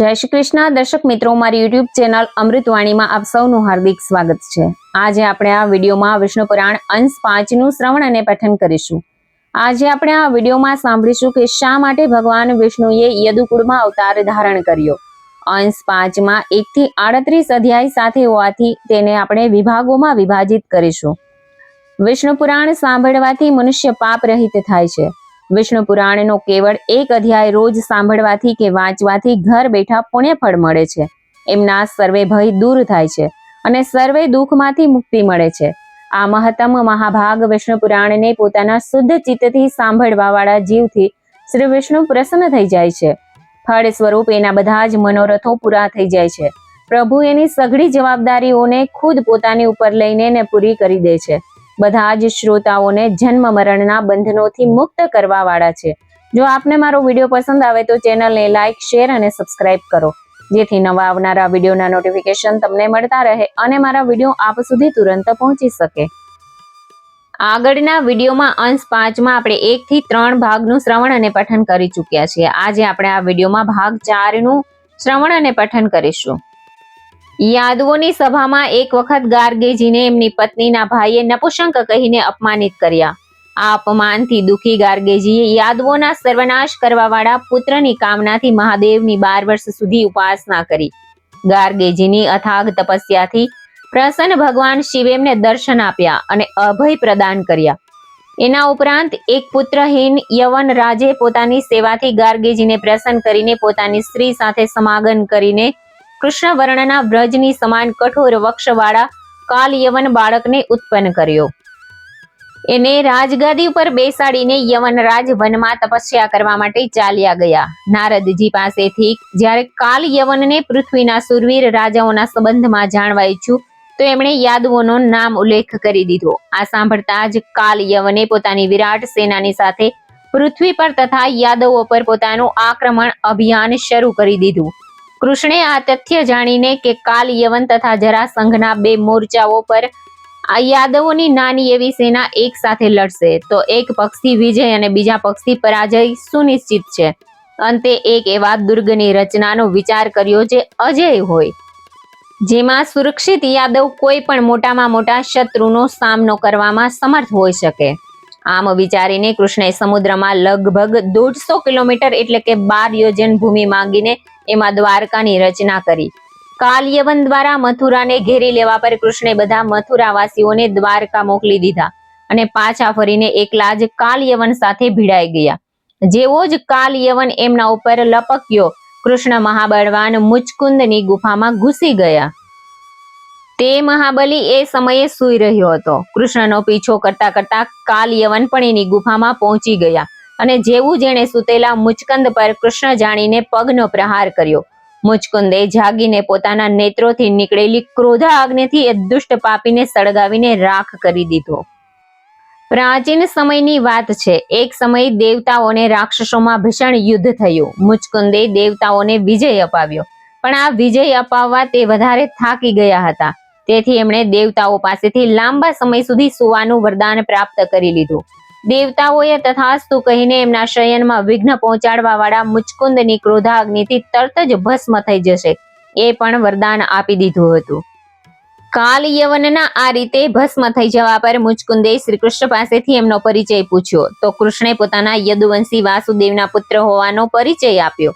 જય શ્રી કૃષ્ણ. દર્શક મિત્રો મારી યુટ્યુબ ચેનલ અમૃતવાણીમાં આપ સૌનું હાર્દિક સ્વાગત છે. આજે આપણે આ વિડીયોમાં વિષ્ણુ પુરાણ અંશ પાંચનું શ્રવણ અને પઠન કરીશું. આજે આપણે આ વિડીયોમાં સાંભળીશું કે શા માટે ભગવાન વિષ્ણુએ યદુકુળમાં અવતાર ધારણ કર્યો? અંશ પાંચમાં એકથી આડત્રીસ અધ્યાય સાથે હોવાથી તેને આપણે વિભાગોમાં વિભાજિત કરીશું. વિષ્ણુ પુરાણ સાંભળવાથી મનુષ્ય પાપ રહિત થાય છે. વિષ્ણુ પુરાણનો કેવળ એક અધ્યાય રોજ સાંભળવાથી કે વાંચવાથી ઘર બેઠા પુણ્યફળ મળે છે. એમના સર્વે ભય દૂર થાય છે અને સર્વે દુઃખમાંથી મુક્તિ મળે છે. આ મહત્તમ મહાભાગ વિષ્ણુ પુરાણને પોતાના શુદ્ધ ચિત્તથી સાંભળવાવાળા જીવથી શ્રી વિષ્ણુ પ્રસન્ન થઈ જાય છે. ફળ સ્વરૂપ એના બધા જ મનોરથો પૂરા થઈ જાય છે. પ્રભુ એની સઘળી જવાબદારીઓને ખુદ પોતાની ઉપર લઈને પૂરી કરી દે છે. બધા જ શ્રોતાઓને જન્મ મરણના બંધનોથી મુક્ત કરવા વાળા છે. જો આપને મારો વીડિયો પસંદ આવે તો ચેનલને લાઇક શેર અને સબસ્ક્રાઇબ કરો. જેથી નવા આવનારા વિડીયોના નોટિફિકેશન તમને મળતા રહે અને મારા વીડિયો આપ સુધી તુરંત પહોંચી શકે. આગળના વિડીયોમાં અંશ પાંચમાં આપણે એક થી ત્રણ ભાગનું શ્રવણ અને પઠન કરી ચૂક્યા છીએ. આજે આપણે આ વિડીયોમાં ભાગ ચારનું શ્રવણ અને પઠન કરીશું. યાદવોની સભામાં એક વખત ગાર્ગેજીને એમની પત્નીના ભાઈએ નપુંસક કહીને અપમાનિત કર્યા. આ અપમાનથી દુઃખી ગાર્ગેજીએ યાદવોના સર્વનાશ કરવાવાળા પુત્રની કામનાથી મહાદેવની બાર વર્ષ સુધી ઉપાસના કરી. ગાર્ગેજીની અથાગ તપસ્યાથી પ્રસન્ન ભગવાન શિવેમને દર્શન આપ્યા અને અભય પ્રદાન કર્યા. એના ઉપરાંત એક પુત્રહીન યવન રાજે પોતાની સેવાથી ગાર્ગેજીને પ્રસન્ન કરીને પોતાની સ્ત્રી સાથે સમાગમ કરીને કૃષ્ણ વર્ણના વ્રજની સમાન કઠોર વક્ષવાળા કાલયવન બાળકને ઉત્પન્ન કર્યો. એને રાજગાદી ઉપર બેસાડીને યવનરાજ વનમાં તપસ્યા કરવા માટે ચાલ્યા ગયા. નારદજી પાસેથી જ્યારે કાલ યવનને પૃથ્વીના સુરવીર રાજાઓના સંબંધમાં જાણવા ઈચ્છું, તો એમણે યાદવોનો નામ ઉલ્લેખ કરી દીધો. આ સાંભળતા જ કાલ યવને પોતાની વિરાટ સેનાની સાથે પૃથ્વી પર તથા યાદવો પર પોતાનું આક્રમણ અભિયાન શરૂ કરી દીધું. કૃષ્ણે આ તથ્ય જાણીને કે કાલ યવન તથા જરાસંઘના બે મોરચાઓ પર આ યાદવોની નાની એવી સેના એક સાથે લડશે. તો એક પક્ષથી વિજય અને બીજા પક્ષથી પરાજય સુનિશ્ચિત છે. અંતે એક એવા દુર્ગની રચનાનો વિચાર કર્યો જે અજય હોય. જેમાં સુરક્ષિત યાદવ કોઈ પણ મોટામાં મોટા શત્રુનો સામનો કરવામાં સમર્થ હોઈ શકે. આમ વિચારીને કૃષ્ણએ સમુદ્રમાં લગભગ દોઢસો કિલોમીટર એટલે કે બાર યોજન ભૂમિ માંગીને એમાં દ્વારકાની રચના કરી. કાલયવન દ્વારા મથુરાને ઘેરી લેવા પર કૃષ્ણે બધા મથુરાવાસીઓને દ્વારકા મોકલી દીધા અને પાછા ફરીને એકલા જ કાલયવન સાથે ભીડાઈ ગયા. જેવો જ કાલયવન એમના ઉપર લપક્યો, કૃષ્ણ મહાબળવાન મુચકુંદની ગુફામાં ઘૂસી ગયા. તે મહાબલી એ સમયે સૂઈ રહ્યો હતો. કૃષ્ણનો પીછો કરતા કરતા પણ ગુફામાં પહોંચી ગયા અને જેવું જેણે સૂતેલા મુચકંદ પર કૃષ્ણ જાણીને પગનો પ્રહાર કર્યો. મુચકુંદે જાગીને પોતાના નેત્રોથી નીકળેલી ક્રોધા અગ્નિથી એ દુષ્ટ પાપીને સળગાવીને રાખ કરી દીધો. પ્રાચીન સમયની વાત છે. એક સમયે દેવતાઓને રાક્ષસોમાં ભીષણ યુદ્ધ થયું. મુચકુંદે દેવતાઓને વિજય અપાવ્યો. પણ આ વિજય અપાવવા તે વધારે થાકી ગયા હતા. તેથી એમણે દેવતાઓ પાસેથી લાંબા સમય સુધી સુવાનું વરદાન પ્રાપ્ત કરી લીધું. દેવતાઓએ તથાસ્તુ કહીને એમના શયનમાં વિઘ્ન પહોંચાડવા વાળા મુચકુંદની ક્રોધાગ્નિથી તરત જ ભસ્મ થઈ જશે. એ પણ વરદાન આપી દીધું હતું. કાલ યવનના આ રીતે ભસ્મ થઈ જવા પર મુચકુંદે શ્રી કૃષ્ણ પાસેથી એમનો પરિચય પૂછ્યો. તો કૃષ્ણે પોતાના યદુવંશી વાસુદેવના પુત્ર હોવાનો પરિચય આપ્યો.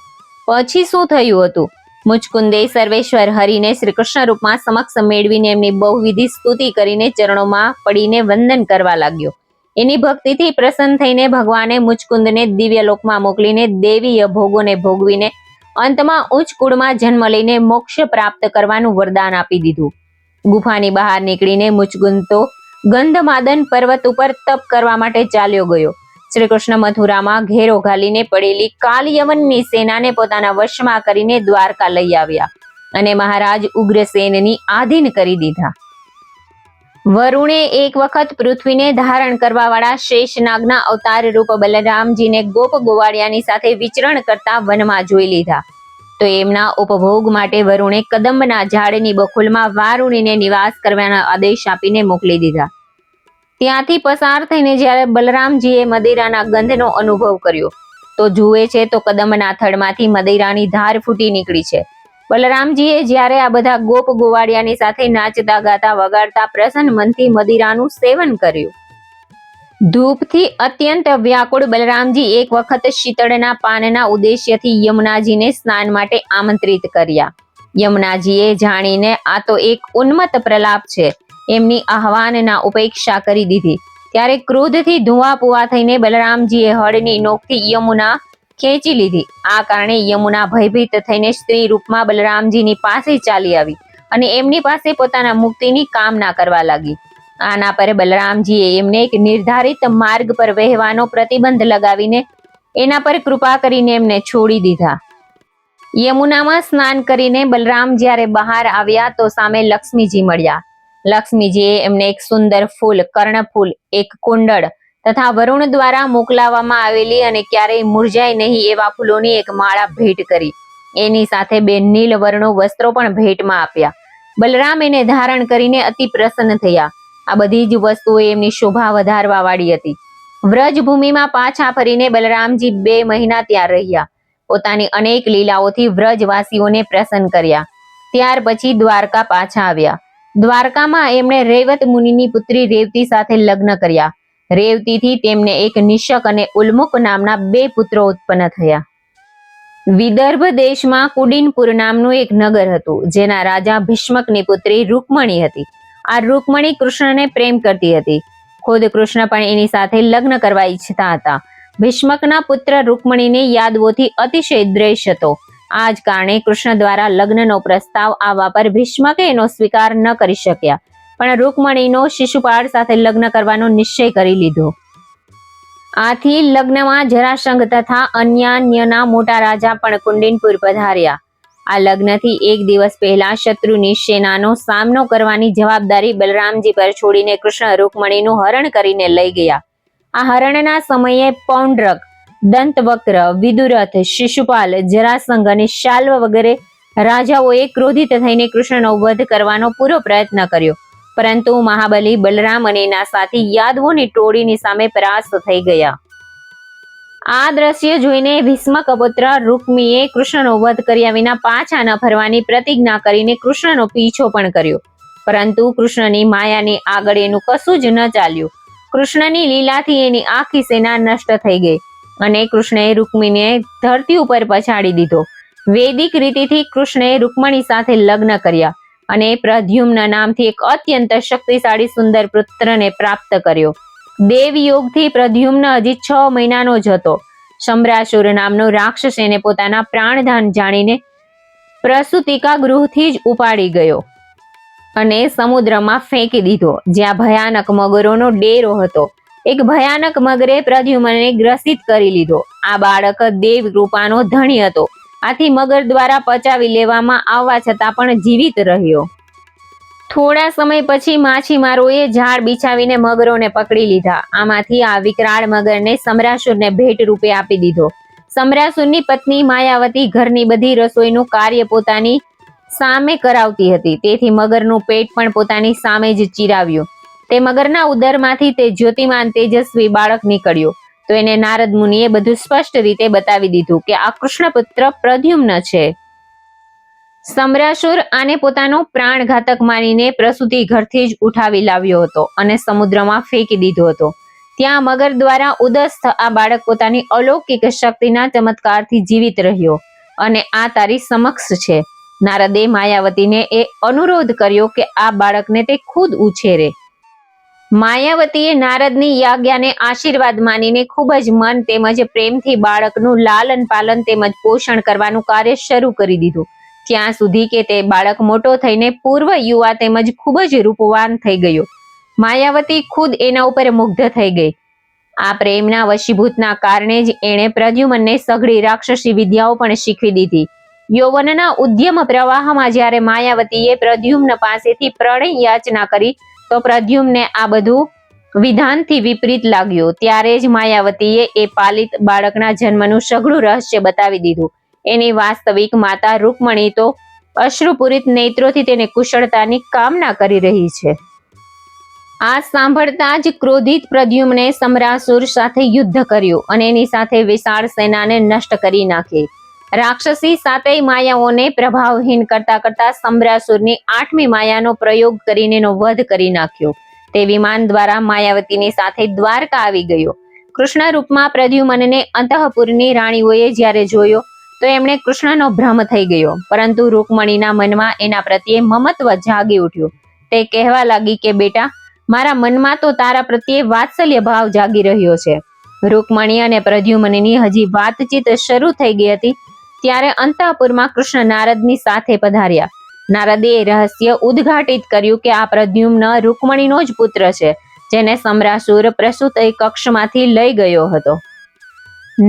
પછી શું થયું હતું? મુચકુંદે સર્વેશ્વર હરિને શ્રી કૃષ્ણ રૂપમાં સમક્ષ મેળવીને એમની બહુવિધિ સ્તુતિ કરીને ચરણોમાં પડીને વંદન કરવા લાગ્યો. એની ભક્તિથી પ્રસન્ન થઈને ભગવાને મુચકુંદને દિવ્ય લોકમાં મોકલીને દેવીય ભોગોને ભોગવીને અંતમાં ઉચ્ચ કુળમાં જન્મ લઈને મોક્ષ પ્રાપ્ત કરવાનું વરદાન આપી દીધું. ગુફાની બહાર નીકળીને મુચકુંદ તો ગંધમાદન પર્વત ઉપર તપ કરવા માટે ચાલ્યો ગયો. શ્રી કૃષ્ણ મથુરામાં ઘેરો ઘાલીને પડેલી કાલયવનની સેનાને પોતાના વશમાં કરીને દ્વારકા લઈ આવ્યા અને મહારાજ ઉગ્રસેનની આધીન કરી દીધા. વરુણે એક વખત પૃથ્વીને ધારણ કરવા વાળા શેષનાગના અવતાર રૂપ બલરામજીને ગોપ ગોવાળિયાની સાથે વિચરણ કરતા વનમાં જોઈ લીધા. તો એમના ઉપભોગ માટે વરુણે કદંબના ઝાડની બખોલમાં વારુણીને નિવાસ કરવાના આદેશ આપીને મોકલી દીધા. ત્યાંથી પસાર થઈને જ્યારે બલરામજીએ મદિરાના ગંધનો અનુભવ કર્યો, તો જુએ છે તો કદમના થડમાંથી મદિરાની ધાર ફૂટી નીકળી છે. બલરામજીએ જ્યારે આ બધા ગોપ ગોવાળિયાની સાથે નાચતા, ગાતા, વગાડતા પ્રસન્ન મનથી મદિરાનું સેવન કર્યું. ધૂપથી અત્યંત વ્યાકુળ બલરામજી એક વખત શીતળના પાનના ઉદ્દેશ્યથી યમુનાજીને સ્નાન માટે આમંત્રિત કર્યા. યમુનાજીએ જાણીને આ તો એક ઉન્મત્ત પ્રલાપ છે. એમની આહવાનના ઉપેક્ષા કરી દીધી. ત્યારે ક્રોધથી ધુઆ પુઆ થઈને બલરામજીએ હળની નોકથી યમુના ખેંચી લીધી. આ કારણે યમુના ભયભીત થઈને સ્ત્રી રૂપમાં બલરામજીની પાસે ચાલી આવી અને એમની પાસે પોતાના મુક્તિની કામના કરવા લાગી. આના પર બલરામજીએ એમને એક નિર્ધારિત માર્ગ પર વહેવાનો પ્રતિબંધ લગાવીને એના પર કૃપા કરીને એમને છોડી દીધા. યમુનામાં સ્નાન કરીને બલરામ જ્યારે બહાર આવ્યા તો સામે લક્ષ્મીજી મળ્યા. લક્ષ્મીજીએ એમને એક સુંદર ફૂલ, કર્ણફૂલ, એક કુંડળ તથા વરુણ દ્વારા મોકલાવવામાં આવેલી અને ક્યારેય મુરઝાય નહીં એવા ફૂલોની એક માળા ભેટ કરી. એની સાથે બે નીલ વર્ણો વસ્ત્રો પણ ભેટમાં આપ્યા. બલરામ એને ધારણ કરીને અતિ પ્રસન્ન થયા. આ બધી જ વસ્તુઓ એમની શોભા વધારવા વાળી હતી. વ્રજભૂમિમાં પાછા ફરીને બલરામજી બે મહિના ત્યાં રહ્યા. પોતાની અનેક લીલાઓથી વ્રજવાસીઓને પ્રસન્ન કર્યા. ત્યાર પછી દ્વારકા પાછા આવ્યા. દ્વારકામાં એમણે રેવત મુનિની પુત્રી રેવતી સાથે લગ્ન કર્યા. રેવતીથી તેમને એક નિશક અને ઉલ્મુક નામના બે પુત્રો ઉત્પન્ન થયા. વિદર્ભ દેશમાં કુડિનપુર નામનું એક નગર હતું, જેના રાજા ભીષ્મકની પુત્રી રૂકમણી હતી. આ રૂકમણી કૃષ્ણને પ્રેમ કરતી હતી. ખુદ કૃષ્ણ પણ એની સાથે લગ્ન કરવા ઈચ્છતા હતા. ભીષ્મકના પુત્ર રૂકમણીને યાદવોથી અતિશય દ્વેષ હતો. આ જ કારણે કૃષ્ણ દ્વારા લગ્નનો પ્રસ્તાવ આવવા પર ભીષ્મકે એનો સ્વીકાર ન કરી શક્યા, પણ રૂકમણીનો શિશુપાળ સાથે લગ્ન કરવાનો નિશ્ચય કરી લીધો. આથી લગ્નમાં જરાસંઘ તથા અન્યાન્યના મોટા રાજા પણ કુંડિનપુર પધાર્યા. આ લગ્નથી એક દિવસ પહેલા શત્રુની સેનાનો સામનો કરવાની જવાબદારી બલરામજી પર છોડીને કૃષ્ણ રૂકમણીનું હરણ કરીને લઈ ગયા. આ હરણના સમયે પૌંડ્રક દંતવક્ર, વિદુરથ, શિશુપાલ, જરાસંઘ અને શાલ્વ વગેરે રાજાઓએ ક્રોધિત થઈને કૃષ્ણનો વધ કરવાનો પૂરો પ્રયત્ન કર્યો. પરંતુ મહાબલી બલરામ અને એના સાથી યાદવોની ટોળીની સામે પરાસ્ત થઈ ગયા. આ દ્રશ્ય જોઈને ભીષ્મક પુત્ર રૂકમીએ કૃષ્ણનો વધ કર્યા વિના પાછા ન ફરવાની પ્રતિજ્ઞા કરીને કૃષ્ણનો પીછો પણ કર્યો. પરંતુ કૃષ્ણની માયાની આગળ એનું કશું જ ન ચાલ્યું. કૃષ્ણની લીલાથી એની આખી સેના નષ્ટ થઈ ગઈ. અને કૃષ્ણએ રૂકમિણીને ધરતી ઉપર પછાડી દીધો. વૈદિક રીતિથી કૃષ્ણએ રૂકમણી સાથે લગ્ન કર્યા અને પ્રદ્યુમ્ન નામથી એક અત્યંત શક્તિશાળી સુંદર પુત્રને પ્રાપ્ત કર્યો. દેવયોગથી પ્રદ્યુમ્ન હજી છ મહિનાનો જ હતો. શમ્રાસુર નામનો રાક્ષસ એને પોતાના પ્રાણધાન જાણીને પ્રસુતિકા ગૃહથી જ ઉપાડી ગયો અને સમુદ્રમાં ફેંકી દીધો, જ્યાં ભયાનક મગરોનો ડેરો હતો. એક ભયાનક મગરે પ્રદ્યુમને ગ્રસિત કરી લીધો. આ બાળક દેવ કૃપાનો ધણી હતો. આથી મગર દ્વારા પચાવી લેવામાં આવવા છતાં પણ જીવિત રહ્યો. થોડા સમય પછી માછીમારોએ ઝાડ બિછાવીને મગરોને પકડી લીધા. આમાંથી આ વિકરાળ મગરને સમરાસુરને ભેટ રૂપે આપી દીધો. સમરાસુરની પત્ની માયાવતી ઘરની બધી રસોઈનું કાર્ય પોતાની સામે કરાવતી હતી. તેથી મગરનું પેટ પણ પોતાની સામે જ ચીરાવ્યું. તે મગરના ઉદરમાંથી તે જ્યોતિમાન તેજસ્વી બાળક નીકળ્યો. તો એને નારદ મુનિએ બધું સ્પષ્ટ રીતે બતાવી દીધું કે આ કૃષ્ણપુત્ર પ્રદ્યુમ્ન છે. સમરાસુર આને પોતાનો પ્રાણઘાતક માનીને પ્રસૂતિ ઘરથી જ ઉઠાવી લાવ્યો હતો અને સમુદ્રમાં ફેંકી દીધો હતો. ત્યાં મગર દ્વારા ઉદસ્થ આ બાળક પોતાની અલૌકિક શક્તિના ચમત્કારથી જીવિત રહ્યો અને આ તારી સમક્ષ છે. નારદે માયાવતીને એ અનુરોધ કર્યો કે આ બાળકને તે ખુદ ઉછેરે. માયાવતીએ નારદની યાજ્ઞાને આશીર્વાદ માનીને ખૂબ જ મન તેમજ પ્રેમથી બાળકનું લાલન પાલન તેમજ પોષણ કરવાનું કાર્ય શરૂ કરી દીધું. ત્યાં સુધી કે તે બાળક મોટો થઈને પૂર્વ યુવા તેમજ ખૂબ જ રૂપવાન થઈ ગયો. માયાવતી ખુદ એના ઉપર મુગ્ધ થઈ ગઈ. આ પ્રેમના વશીભૂતના કારણે જ એણે પ્રદ્યુમનને સઘળી રાક્ષસી વિદ્યાઓ પણ શીખવી દીધી. યૌવનના ઉદ્યમ પ્રવાહમાં જ્યારે માયાવતીએ પ્રદ્યુમ્ન પાસેથી પ્રણય યાચના કરી તો પ્રદ્યુમને આ બધું વિધાનથી વિપરીત લાગ્યું. ત્યારે જ માયાવતીએ એ પાલિત બાળકના જન્મનું સઘળું રહસ્ય બતાવી દીધું. એની વાસ્તવિક માતા રૂકમણી તો અશ્રુપૂરિત નેત્રોથી તેને કુશળતાની કામના કરી રહી છે. આ સાંભળતા જ ક્રોધિત પ્રદ્યુમને સમરાસુર સાથે યુદ્ધ કર્યું અને એની સાથે વિશાળ સેનાને નષ્ટ કરી નાખી. રાક્ષસી સાતેય માયાઓને પ્રભાવહીન કરતા કરતા સમ્રાસુરની આઠમી માયાનો પ્રયોગ કરીને વધ કરી નાખ્યો. તે વિમાન દ્વારા માયાવતીની સાથે દ્વારકા આવી ગયો. કૃષ્ણ રૂપમાં પ્રદ્યુમનને અંતઃપુરની રાણીઓએ જ્યારે જોયો, તો એમણે કૃષ્ણનો ભ્રમ થઈ ગયો. પરંતુ રૂકમણીના મનમાં એના પ્રત્યે મમત્વ જાગી ઉઠ્યું. તે કહેવા લાગી કે, બેટા, મારા મનમાં તો તારા પ્રત્યે વાત્સલ્ય ભાવ જાગી રહ્યો છે. રૂકમણી અને પ્રદ્યુમનની હજી વાતચીત શરૂ થઈ ગઈ હતી ત્યારે અંતઃપુરમાં કૃષ્ણ નારદની સાથે પધાર્યા. નારદે એ રહસ્ય ઉદ્ઘાટિત કર્યું કે આ પ્રદ્યુમ્ન રૂકમણીનો જ પુત્ર છે, જેને સમરાસુર પ્રસૂત કક્ષમાંથી લઈ ગયો હતો.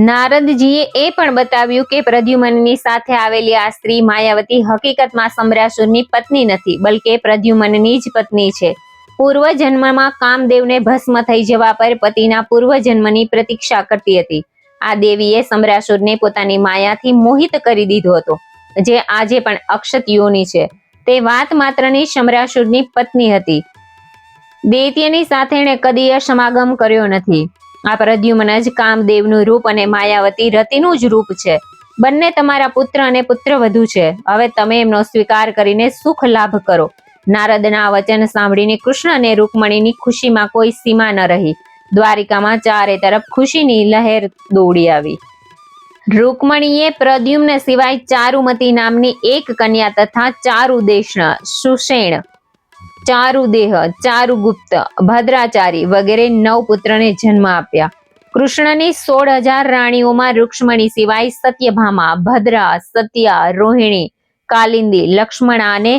નારદજીએ એ પણ બતાવ્યું કે પ્રદ્યુમનની સાથે આવેલી આ સ્ત્રી માયાવતી હકીકતમાં સમરાસુરની પત્ની નથી, બલકે પ્રદ્યુમનની જ પત્ની છે. પૂર્વ જન્મમાં કામદેવને ભસ્મ થઈ જવા પર પતિના પૂર્વજન્મની પ્રતીક્ષા કરતી હતી. આ દેવીએ સમરાસુરને પોતાની માયાથી મોહિત કરી દીધો હતો, જે આજે પણ અક્ષત યોની છે. તે વાત માત્રની સમરાસુરની પત્ની હતી. દૈત્યની સાથે એણે કદીય સમાગમ કર્યો નથી. આ પ્રદ્યુમન જ કામદેવનું રૂપ અને માયાવતી રતિનું જ રૂપ છે. બંને તમારા પુત્ર અને પુત્ર વધુ છે. હવે તમે એમનો સ્વીકાર કરીને સુખ લાભ કરો. નારદના વચન સાંભળીને કૃષ્ણ અને રૂકમણીની ખુશીમાં કોઈ સીમા ન રહી. દ્વારિકામાં ચારે તરફ ખુશીની લહેર દોડી આવી. રૂકમણીએ પ્રદ્યુમ્ન સિવાય ચારુમતી નામની એક કન્યા તથા ચારુદેશણ સુષેણ ચારુદેહ ચારુગુપ્ત ભદ્રાચારી વગેરે નવ પુત્રને જન્મ આપ્યા. કૃષ્ણની સોળ હજાર રાણીઓમાં રૂક્ષ્મણી સિવાય સત્યભામા, ભદ્રા, સત્યા, રોહિણી, કાલિંદી, લક્ષ્મણા અને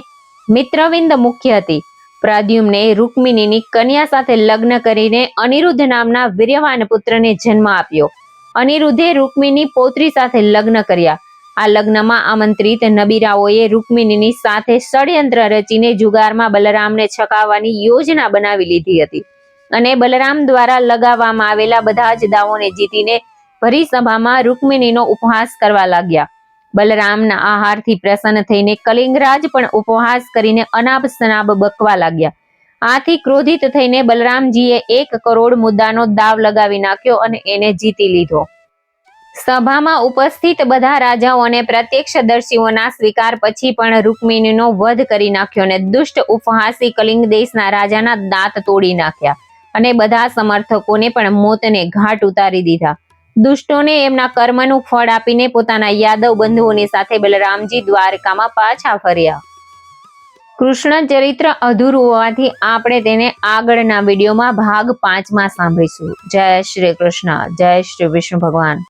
મિત્રવિંદ મુખ્ય હતી. પ્રદ્યુમ્ને રૂકમિનીની કન્યા સાથે લગ્ન કરીને અનિરુદ્ધ નામના વીર્યવાન પુત્રને જન્મ આપ્યો. અનિરુદ્ધે રૂકમિની પૌત્રી સાથે લગ્ન કર્યા. આ લગ્નમાં આમંત્રિત નબીરાઓએ રૂકમિનીની સાથે ષડયંત્ર રચીને જુગારમાં બલરામને છકાવવાની યોજના બનાવી લીધી હતી અને બલરામ દ્વારા લગાવવામાં આવેલા બધા જ દાવોને જીતીને ભરી સભામાં રૂકમિનીનો ઉપહાસ કરવા લાગ્યા. બલરામના આહારથી પ્રસન્ન થઈને કલિંગરાજ પણ ઉપવાસ કરીને અનાબ સનાબ બકવા લાગ્યા. આથી ક્રોધિત થઈને બલરામજીએ એક કરોડ મુદ્દાનો દાવ લગાવી નાખ્યો અને એને જીતી લીધો. સભામાં ઉપસ્થિત બધા રાજાઓ અને પ્રત્યક્ષદર્શીઓના સ્વીકાર પછી પણ રૂકમિણીનો વધ કરી નાખ્યો અને દુષ્ટ ઉપહાસી કલિંગ દેશના રાજાના દાંત તોડી નાખ્યા અને બધા સમર્થકોને પણ મોતને ઘાટ ઉતારી દીધા. દુષ્ટોને એમના કર્મનું ફળ આપીને પોતાના યાદવ બંધુઓની સાથે બલરામજી દ્વારકામાં પાછા ફર્યા. કૃષ્ણ ચરિત્ર અધૂરું હોવાથી આપણે તેને આગળના વિડીયોમાં ભાગ પાંચમાં સાંભળીશું. જય શ્રી કૃષ્ણ. જય શ્રી વિષ્ણુ ભગવાન.